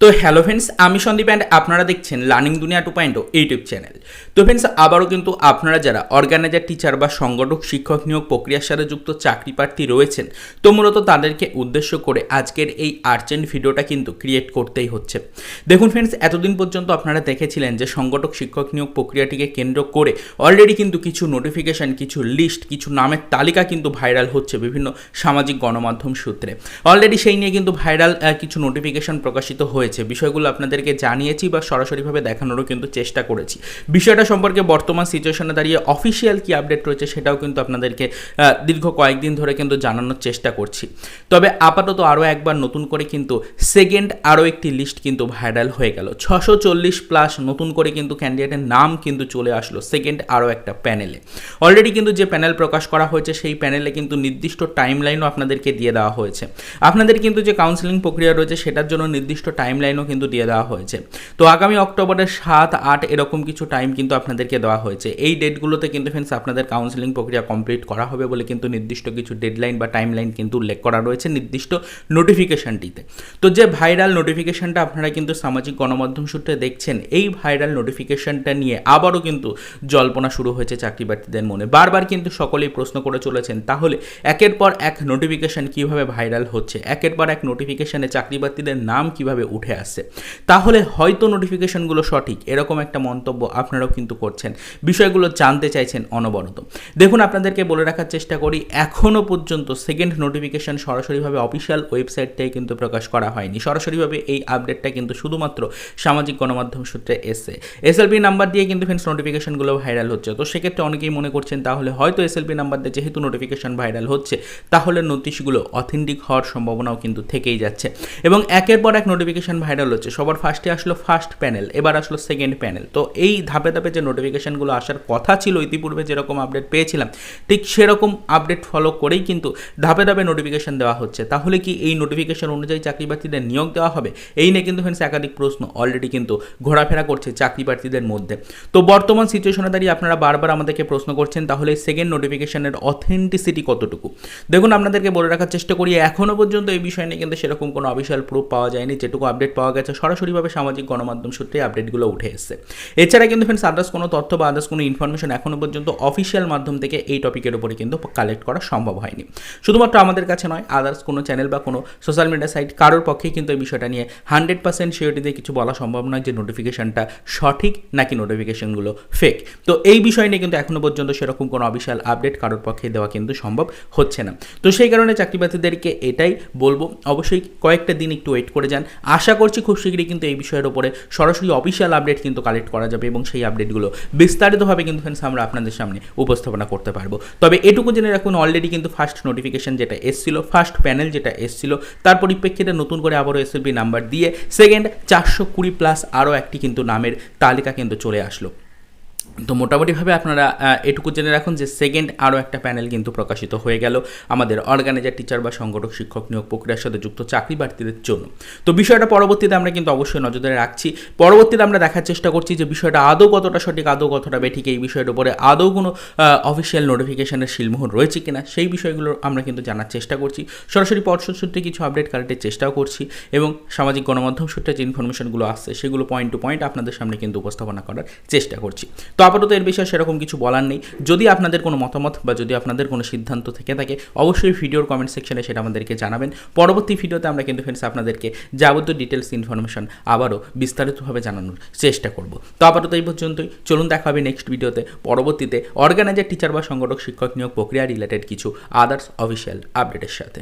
তো hello friends, আমি Sandeep and আপনারা দেখছেন learning Duniya two point YouTube channel. তো ফ্রেন্ডস, আবারও কিন্তু আপনারা যারা অর্গানাইজার টিচার বা সংগঠক, শিক্ষক নিয়োগ প্রক্রিয়ার সাথে যুক্ত চাকরি প্রার্থী রয়েছেন, তো মূলত তাদেরকে উদ্দেশ্য করে আজকের এই আর্জেন্ট ভিডিওটা কিন্তু ক্রিয়েট করতেই হচ্ছে। দেখুন ফ্রেন্ডস, এতদিন পর্যন্ত আপনারা দেখেছিলেন যে সংগঠক, শিক্ষক নিয়োগ প্রক্রিয়াটিকে কেন্দ্র করে অলরেডি কিন্তু কিছু নোটিফিকেশন কিছু লিস্ট কিছু নামের তালিকা কিন্তু ভাইরাল হচ্ছে বিভিন্ন সামাজিক গণমাধ্যম সূত্রে। অলরেডি সেই নিয়ে কিন্তু ভাইরাল কিছু নোটিফিকেশন প্রকাশিত হয়েছে বিষয়গুলো আপনাদেরকে জানিয়েছি বা সরাসরিভাবে দেখানোরও কিন্তু চেষ্টা করেছি। বিষয়টা সম্পর্কে বর্তমান সিচুয়েশনে দাঁড়িয়ে অফিসিয়াল কি আপডেট রয়েছে সেটাও কিন্তু আপনাদেরকে দীর্ঘ কয়েকদিন ধরে কিন্তু জানানোর চেষ্টা করছি। তবে আপাতত আরও একবার নতুন করে কিন্তু সেকেন্ড আরও একটি লিস্ট কিন্তু ভাইরাল হয়ে গেল। ছশো চল্লিশ প্লাস নতুন করে কিন্তু ক্যান্ডিডেটের নাম কিন্তু চলে আসলো সেকেন্ড আরও একটা প্যানেলে অলরেডি কিন্তু যে প্যানেল প্রকাশ করা হয়েছে, সেই প্যানেলে কিন্তু নির্দিষ্ট টাইম লাইনও আপনাদেরকে দিয়ে দেওয়া হয়েছে। আপনাদের কিন্তু যে কাউন্সিলিং প্রক্রিয়া রয়েছে, সেটার জন্য নির্দিষ্ট টাইম লাইনও কিন্তু দিয়ে দেওয়া হয়েছে। তো আগামী অক্টোবরের সাত, আট এরকম কিছু টাইম কিন্তু আপনাদেরকে দেওয়া হয়েছে। এই ডেটগুলোতে কিন্তু ফ্রেন্ডস আপনাদের কাউন্সিলিং প্রক্রিয়া কমপ্লিট করা হবে বলে কিন্তু নির্দিষ্ট কিছু ডেডলাইন বা টাইম লাইন কিন্তু উল্লেখ করা রয়েছে নির্দিষ্ট নোটিফিকেশনটিতে তো যে ভাইরাল নোটিফিকেশনটা আপনারা কিন্তু সামাজিক গণমাধ্যম সূত্রে দেখছেন, এই ভাইরাল নোটিফিকেশনটা নিয়ে আবারও কিন্তু জল্পনা শুরু হয়েছে চাকরি প্রার্থীদের মনে। বারবার কিন্তু সকলেই প্রশ্ন করে চলেছেন, তাহলে একের পর এক নোটিফিকেশন কীভাবে ভাইরাল হচ্ছে? একের পর এক নোটিফিকেশনে চাকরি প্রার্থীদের নাম কীভাবে উঠে আসছে। তাহলে হয়তো নোটিফিকেশনগুলো সঠিক, এরকম একটা মন্তব্য আপনারাও কিন্তু করছেন। বিষয়গুলো জানতে চাইছেন অনবরত। দেখুন, আপনাদেরকে বলে রাখার চেষ্টা করি এখনও পর্যন্ত সেকেন্ড নোটিফিকেশন সরাসরিভাবে অফিসিয়াল ওয়েবসাইট থেকে কিন্তু প্রকাশ করা হয়নি। সরাসরিভাবে এই আপডেটটা কিন্তু শুধুমাত্র সামাজিক গণমাধ্যম সূত্রে এসে এসএলপি নাম্বার দিয়ে কিন্তু ফ্রেন্ডস নোটিফিকেশনগুলো ভাইরাল হচ্ছে। তো সেক্ষেত্রে অনেকেই মনে করছেন, তাহলে হয়তো এসএলপি নাম্বার দিয়ে যেহেতু নোটিফিকেশন ভাইরাল হচ্ছে, তাহলে নোটিশগুলো অথেন্টিক হওয়ার সম্ভাবনাও কিন্তু থেকেই যাচ্ছে। এবং একের পর এক নোটিফিকেশন ভাইরাল হচ্ছে। সবার ফার্স্টে আসলো ফার্স্ট প্যানেল এবার আসলো সেকেন্ড প্যানেল তো এই ধাপে ধাপে যে নোটিফিকেশনগুলো আসার কথা ছিল, ইতিপূর্বে যেরকম আপডেট পেয়েছিলাম, ঠিক সেরকম আপডেট ফলো করেই কিন্তু ধাপে ধাপে নোটিফিকেশন দেওয়া হচ্ছে। তাহলে কি এই নোটিফিকেশন অনুযায়ী চাকরি প্রার্থীদের নিয়োগ দেওয়া হবে? এই নিয়ে কিন্তু ফ্রেন্ডস একাধিক প্রশ্ন অলরেডি কিন্তু ঘোরাফেরা করছে চাকরি প্রার্থীদের মধ্যে। তো বর্তমান সিচুয়েশনে দাঁড়িয়ে আপনারা বারবার আমাদেরকে প্রশ্ন করছেন, তাহলে সেকেন্ড নোটিফিকেশনের অথেন্টিসিটি কতটুকু? দেখুন, আপনাদেরকে বলে রাখার চেষ্টা করি এখনও পর্যন্ত এই বিষয় নিয়ে কিন্তু সেরকম কোনো অফিসিয়াল প্রুফ পাওয়া যায়নি, যেটুকু আপডেট পাওয়া গেছে। সরাসরিভাবে সামাজিক গণমাধ্যম সূত্রে আপডেটগুলো উঠে এসেছে। এছাড়া কিন্তু ফ্রেন্ডস আদার্স কোনো তথ্য বা আদার্স কোনো ইনফরমেশন এখনও পর্যন্ত অফিসিয়াল মাধ্যম থেকে এই টপিকের উপরে কিন্তু কালেক্ট করা সম্ভব হয়নি। শুধুমাত্র আমাদের কাছে নয় আদার্স কোনো চ্যানেল বা কোনো সোশ্যাল মিডিয়া সাইট কারোর পক্ষেই কিন্তু এই বিষয়টা নিয়ে হান্ড্রেড পার্সেন্ট সিওরিটি দিয়ে কিছু বলা সম্ভব নয় যে নোটিফিকেশনটা সঠিক নাকি নোটিফিকেশনগুলো ফেক তো এই বিষয় নিয়ে কিন্তু এখনও পর্যন্ত সেরকম কোনো অফিসিয়াল আপডেট কারোর পক্ষে দেওয়া কিন্তু সম্ভব হচ্ছে না। তো সেই কারণে চাকরি প্রার্থীদেরকে এটাই বলব, অবশ্যই কয়েকটা দিন একটু ওয়েট করে যান। আশা করছি, খুব শীঘ্রই কিন্তু এই বিষয়ের উপরে সরাসরি অফিসিয়াল আপডেট কিন্তু কালেক্ট করা যাবে এবং সেই আপডেটগুলো বিস্তারিতভাবে কিন্তু ফ্রেন্ডস আমরা আপনাদের সামনে উপস্থাপনা করতে পারব। তবে এটুকু জেনে রাখুন অলরেডি কিন্তু ফার্স্ট নোটিফিকেশন যেটা এসেছিল ফার্স্ট প্যানেল যেটা এসেছিল, তার পরিপ্রেক্ষিতে নতুন করে আবারও এসএলপি নাম্বার দিয়ে সেকেন্ড চারশো কুড়ি প্লাস আরও একটি কিন্তু নামের তালিকা কিন্তু চলে আসলো। তো মোটামুটিভাবে আপনারা এটুকু জেনে রাখুন যে সেকেন্ড আরও একটা প্যানেল কিন্তু প্রকাশিত হয়ে গেল আমাদের অর্গানাইজার টিচার বা সংগঠক, শিক্ষক নিয়োগ প্রক্রিয়ার সাথে যুক্ত চাকরি প্রার্থীদের জন্য। তো বিষয়টা পরবর্তীতে আমরা কিন্তু অবশ্যই নজরে রাখছি। পরবর্তীতে আমরা দেখার চেষ্টা করছি যে বিষয়টা আদৌ কতটা সঠিক, আদৌ কতটা বেঠিক, এই বিষয়ের উপরে আদৌ কোনো অফিসিয়াল নোটিফিকেশনের শিলমোহর রয়েছে কিনা সেই বিষয়গুলো আমরা কিন্তু জানার চেষ্টা করছি। সরাসরি পর্ষদ সূত্রে কিছু আপডেট কালেক্টের চেষ্টাও করছি এবং সামাজিক গণমাধ্যম সূত্রে যে ইনফরমেশনগুলো আসছে সেগুলো পয়েন্ট টু পয়েন্ট আপনাদের সামনে কিন্তু উপস্থাপনা করার চেষ্টা করছি। তো আপাতত এর বিষয়ে সেরকম কিছু বলার নেই। যদি আপনাদের কোনো মতামত বা যদি আপনাদের কোনো সিদ্ধান্ত থেকে থাকে, অবশ্যই ভিডিওর কমেন্ট সেকশনে সেটা আমাদেরকে জানাবেন। পরবর্তী ভিডিওতে আমরা কিন্তু ফ্রেন্ডস আপনাদেরকে যাবতীয় ডিটেলস ইনফরমেশন আবারও বিস্তারিতভাবে জানানোর চেষ্টা করব। তো আপাতত এই পর্যন্তই। চলুন দেখা হবে নেক্সট ভিডিওতে। পরবর্তীতে অর্গানাইজার টিচার বা সংগঠক, শিক্ষক নিয়োগ প্রক্রিয়া রিলেটেড কিছু আদার্স অফিসিয়াল আপডেটের সাথে।